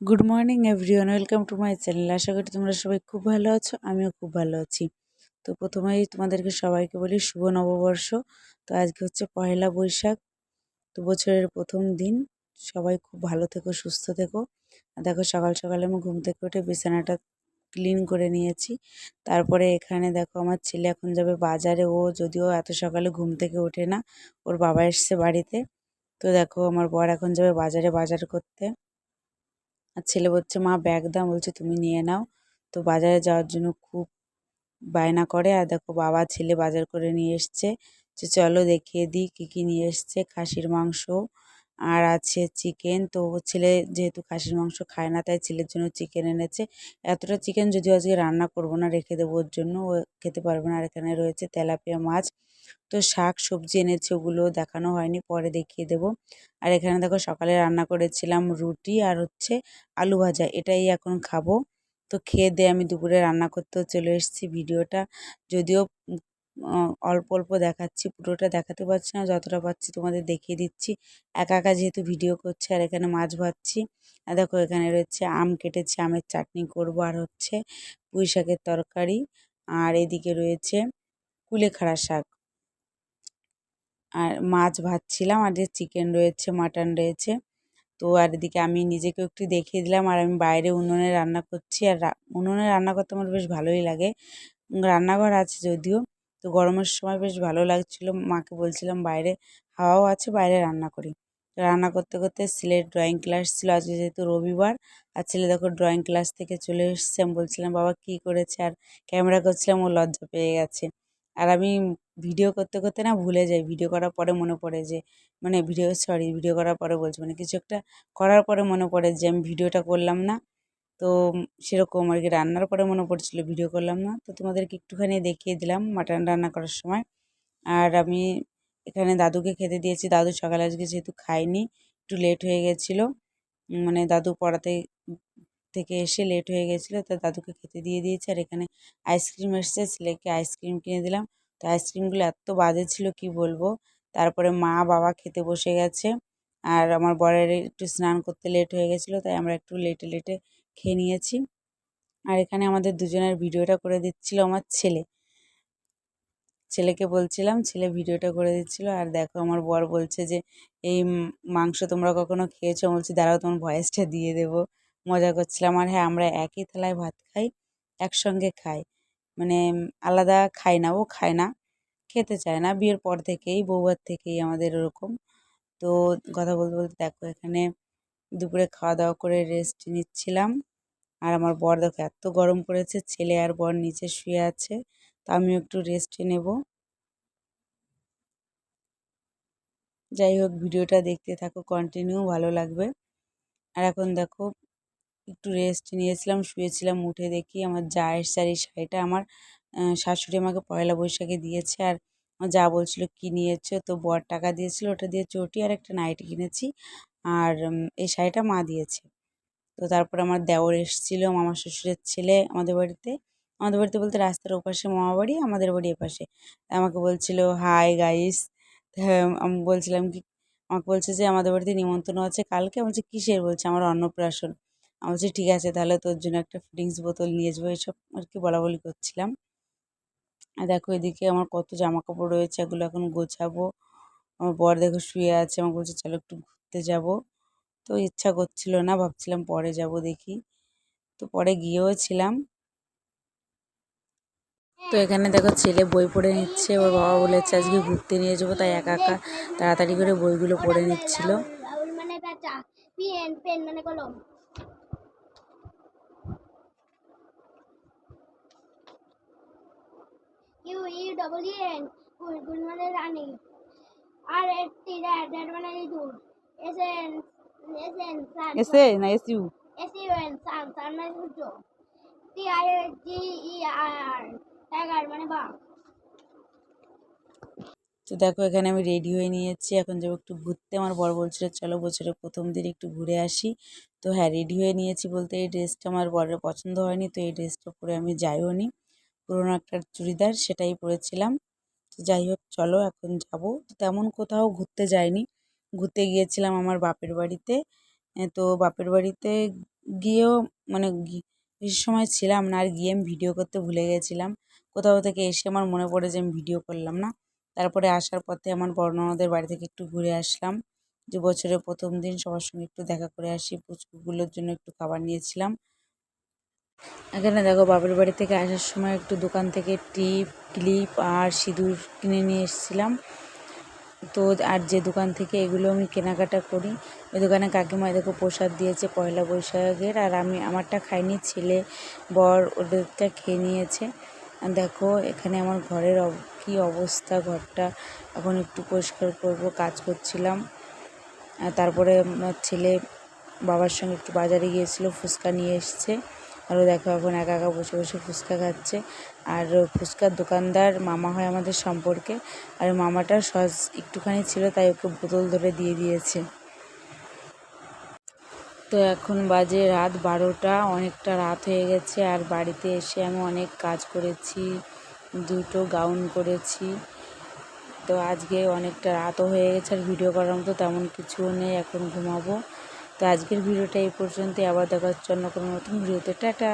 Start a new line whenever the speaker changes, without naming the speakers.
Good morning everyone welcome to my channel আশা করি তোমরা সবাই খুব ভালো আছো, আমিও খুব ভালো আছি। তো প্রথমেই তোমাদেরকে সবাইকে বলি, শুভ নববর্ষ। তো আজকে হচ্ছে পয়লা বৈশাখ, তো বছরের প্রথম দিন। সবাই খুব ভালো থেকো, সুস্থ থেকো। দেখো, সকাল সকালে আমি ঘুম থেকে উঠে বিছানাটা ক্লিন করে নিয়েছি। তারপরে এখানে দেখো, আমার ছেলে এখন যাবে বাজারে। ও যদিও এত সকালে ঘুম থেকে ওঠে না, ওর বাবা এসছে বাড়িতে। তো দেখো, আমার বর এখন যাবে বাজারে, বাজার করতে। আর ছেলে বলছে, মা ব্যাগ দাও। বলছে, তুমি নিয়ে নাও। তো বাজারে যাওয়ার জন্য খুব বায়না করে। আর দেখো, বাবা ছেলে বাজার করে নিয়ে এসছে। যে চলো দেখিয়ে দিই কী কী নিয়ে এসছে খাসির মাংস। আর আছে চিকেন। তো ছেলে যেহেতু খাসির মাংস খায় না, তাই ছেলের জন্য চিকেন এনেছে। এতটা চিকেন যদিও আজকে রান্না করব না, রেখে দেবো ওর জন্য। ও খেতে পারবে না। আর এখানে রয়েছে তেলাপিয়া মাছ। তো শাক, সবজি এনেছে, ওগুলো দেখানো হয়নি, পরে দেখিয়ে দেবো। আর এখানে দেখো সকালে রান্না করেছিলাম রুটি আর হচ্ছে আলু ভাজা, এটাই এখন খাব। তো খেয়ে দিয়ে আমি দুপুরে রান্না করতেও চলে এসেছি ভিডিওটা। যদিও অল্প অল্প দেখাচ্ছি, পুরোটা দেখাতে পারছি না, যতটা পারছি তোমাদের দেখিয়ে দিচ্ছি। একা একা যেহেতু ভিডিও করছে আর এখানে মাছ ভাজছি, আর দেখো এখানে রয়েছে আম কেটেছি, আমের চাটনি করব আর হচ্ছে পুঁই শাকের তরকারি, আর এদিকে রয়েছে কুলেখাড়া শাক। আর মাছ ভাজছিলাম, আর যে চিকেন রয়েছে, মাটন রয়েছে, তো আর এদিকে আমি নিজেকেও একটু দেখিয়ে দিলাম, আর আমি বাইরে উনুনে রান্না করছি, আর উনুনে রান্না করতে আমার বেশ ভালোই লাগে। রান্নাঘর আছে যদিও তো গরমের সময় বেশ ভালো লাগছিল। মাকে বলছিলাম, বাইরে হাওয়াও আছে, বাইরে রান্না করি। রান্না করতে করতে ছেলের ড্রয়িং ক্লাস ছিল। আজকে যেহেতু রবিবার, আর ছেলে দেখো ড্রয়িং ক্লাস থেকে চলে এসছে। আমি বলছিলাম, বাবা, কী করেছে? আর ক্যামেরা করছিলাম, ও লজ্জা পেয়ে গেছে। আর আমি ভিডিও করতে করতে না ভুলে যাই। ভিডিও করার পরে মনে পড়ে যে মানে ভিডিও সরি ভিডিও করার পরে বলছি। মানে কিছু একটা করার পরে মনে পড়ে যে, আমি ভিডিওটা করলাম না। তো সেরকম আর কি রান্নার পরে মনে পড়ছিল ভিডিও করলাম না। তো তোমাদেরকে একটুখানি দেখিয়ে দিলাম মাটন রান্না করার সময়। আর আমি এখানে দাদুকে খেতে দিয়েছি। দাদু সকালে আজকে যেহেতু খায়নি, একটু লেট হয়ে গেছিল। মানে দাদু পড়াতে থেকে এসে লেট হয়ে গেছিল, তো দাদুকে খেতে দিয়ে দিয়েছি। আর এখানে আইসক্রিম এসছে, ছেলেকে আইসক্রিম কিনে দিলাম। তো আইসক্রিমগুলো এত বাজে ছিল, কি বলব? তারপরে মা বাবা খেতে বসে গেছে। আর আমার বরের একটু স্নান করতে লেট হয়ে গেছিল, তাই আমরা একটু লেটে লেটে খেয়ে নিয়েছি। আর এখানে আমাদের দুজনের ভিডিওটা করে দিচ্ছিল আমার ছেলে। ছেলেকে বলছিলাম, ছেলে ভিডিওটা করে দিচ্ছিল। আর দেখো, আমার বর বলছে যে, এই মাংস তোমরা কখনো খেয়েছো? বলছি, দাঁড়াও, তোমার ভয়েসটা দিয়ে দেবো। মজা করছিলাম। আর হ্যাঁ আমরা একই থালায় ভাত খাই, একসঙ্গে খাই। মানে আলাদা খাই না, ও খায় না, খেতে চায় না। বিয়ের পর থেকেই বউয়ার থেকেই আমাদের ওরকম। তো কথা বলতে বলতে দেখো, এখানে দুপুরে খাওয়া দাওয়া করে রেস্ট নিচ্ছিলাম। আর আমার বর দেখো এত গরম পড়েছে, ছেলে আর বর নিচে শুয়ে আছে, তো আমিও একটু রেস্ট নেব। যাই হোক, ভিডিওটা দেখতে থাকো কন্টিনিউ ভালো লাগবে। আর এখন দেখো, একটু রেস্ট নিয়েছিলাম, শুয়েছিলাম, উঠে দেখি আমার যা এসছে শাড়িটা আমার শাশুড়ি আমাকে পয়লা বৈশাখে দিয়েছে আর যা বলছিল কি নিয়েছে তো বর টাকা দিয়েছিল, ওটা দিয়ে চটি আর একটা নাইটি কিনেছি। আর এই শাড়িটা মা দিয়েছে। তো তারপর আমার দেওর এসেছিল মামা শ্বশুরের ছেলে আমাদের বাড়িতে। আমাদের বাড়িতে বলতে রাস্তার ওপাশে মামা বাড়ি, আমাদের বাড়ি এপাশে। আমাকে বলছিল, হাই গাইস। আমি বলছিলাম কি, আমাকে বলছে যে, আমাদের বাড়িতে নিমন্ত্রণ আছে কালকে। বলছে, কিসের? বলছে, আমার অন্নপ্রাশন। আমি বলছি, ঠিক আছে, তাহলে তোর জন্য একটা ফিটিংস বোতল নিয়ে যাব। এইসব আর কি বলা বলি করছিলাম। আর দেখো এদিকে আমার কত জামা কাপড় রয়েছে, এগুলো এখন গোছাবো। আমার বর দেখো শুয়ে আছে, আমাকে বলছে, চলো একটু ঘুরতে যাব। তো ইচ্ছা করছিল না, ভাবছিলাম পরে যাব দেখি। তো পরে গিয়েও ছিলাম। তো এখানে দেখো ছেলে বই পড়ে নিচ্ছে, ওর বাবা বলেছে আজকে ঘুরতে নিয়ে যাব, তাই একা একা তাড়াতাড়ি করে বইগুলো পড়ে নিচ্ছিল।
আর টি ড্যাড মানে ইঁদুর S N S N sun
এসে না S U
S U N sun sun মানে সূর্য T I G E R tiger মানে বাঘ
তো দেখো এখানে আমি রেডি হয়ে নিয়েছি। এখন যাব একটু ঘুরতে। আমার বর বলছিল চলো বছরের প্রথম দিন একটু ঘুরে আসি। তো হ্যাঁ রেডি হয়ে নিয়েছি বলতে এই ড্রেসটা আমার বরের পছন্দ হয়নি তো এই ড্রেসটা পরে আমি যাইও নি। পুরোনো একটা চুড়িদার সেটাই পরেছিলাম। তো যাই হোক চলো এখন যাব। তেমন কোথাও ঘুরতে যাইনি। ঘুরতে গিয়েছিলাম আমার বাপের বাড়িতে। তো বাপের বাড়িতে গিয়েও মানে বেশি সময় ছিলাম না, আর গিয়ে আমি ভিডিও করতে ভুলে গেছিলাম। কোথাও থেকে এসে আমার মনে পড়ে যে আমি ভিডিও করলাম না। তারপরে আসার পথে আমার বড় ননদের বাড়ি থেকে একটু ঘুরে আসলাম। যে বছরের প্রথম দিন সবার সঙ্গে একটু দেখা করে আসি, পুচকুগুলোর জন্য একটু খাবার নিয়েছিলাম। এখানে দেখো বাপের বাড়ি থেকে আসার সময় একটু দোকান থেকে টিপ, ক্লিপ আর সিঁদুর কিনে নিয়ে এসেছিলাম। তো আর যে দোকান থেকে এগুলো আমি কেনাকাটা করি, ওই দোকানে কাকিমা এদেরকে প্রসাদ দিয়েছে পয়লা বৈশাখের, আর আমি আমারটা খাইনি, ছেলে, বর ওদেরটা খেয়ে নিয়েছে। দেখো এখানে আমার ঘরের কী অবস্থা ঘরটা, এখন একটু পরিষ্কার করব, কাজ করছিলাম। তারপরে আমার ছেলে বাবার সঙ্গে একটু বাজারে গিয়েছিল, ফুচকা নিয়ে এসছে। আরও দেখো এখন একা একা বসে বসে ফুচকা খাচ্ছে। আর ফুচকার দোকানদার মামা হয় আমাদের সম্পর্কে। আর মামাটার সস একটুখানি ছিল, তাই ওকে বোতল ধরে দিয়ে দিয়েছে। তো এখন বাজে রাত বারোটা, অনেকটা রাত হয়ে গেছে। আর বাড়িতে এসে আমি অনেক কাজ করেছি, দুটো গাউন করেছি। তো আজকে অনেকটা রাতও হয়ে গেছে, আর ভিডিও করার মতো তেমন কিছুও নেই, এখন ঘুমাবো। তো আজকের ভিডিওটা এই পর্যন্তই। আবার দেখা হচ্ছে অন্য কোনো নতুন ভিডিওতে। টাটা।